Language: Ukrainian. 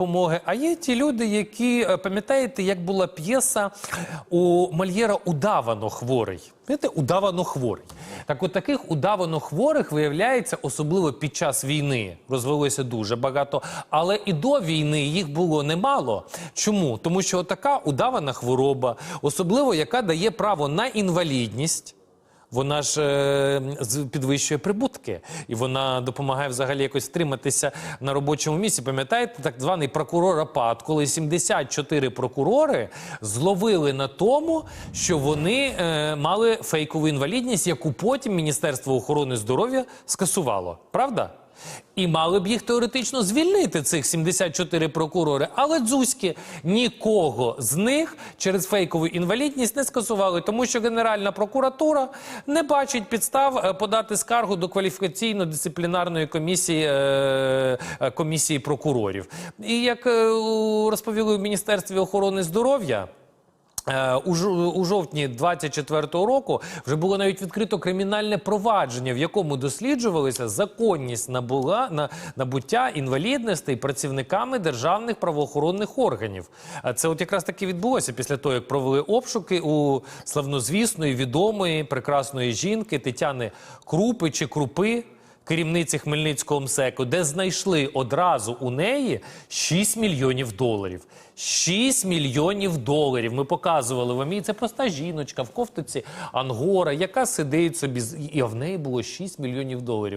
допомоги. А є ті люди, які е, пам'ятаєте, як була п'єса у Мольєра удавано хворий. Знаєте, удавано хворий. Так, от таких удавано хворих виявляється, особливо під час війни розвелося дуже багато, але і до війни їх було немало. Чому? Тому що така удавана хвороба, особливо яка дає право на інвалідність. Вона ж е, підвищує прибутки, і вона допомагає взагалі якось стриматися на робочому місці. Пам'ятаєте, так званий прокурор Апат, коли 74 прокурори зловили на тому, що вони е, мали фейкову інвалідність, яку потім Міністерство охорони здоров'я скасувало. Правда? І мали б їх теоретично звільнити, цих 74 прокурори. Але дзузьки нікого з них через фейкову інвалідність не скасували, тому що Генеральна прокуратура не бачить підстав е, подати скаргу до кваліфікаційно-дисциплінарної комісії, е, е, комісії прокурорів. І як розповіли в Міністерстві охорони здоров'я. Е, У, жовтні 24-го року вже було навіть відкрито кримінальне провадження, в якому досліджувалася законність набула, на, набуття інвалідностей працівниками державних правоохоронних органів. А це от якраз таки відбулося після того, як провели обшуки у славнозвісної, відомої, прекрасної жінки Тетяни Крупи чи Крупи. Керівниці Хмельницького МСЕКу, де знайшли одразу у неї 6 мільйонів доларів. 6 мільйонів доларів. Ми показували вам і Це проста жіночка в кофтиці Ангора, яка сидить собі, і в неї було 6 мільйонів доларів.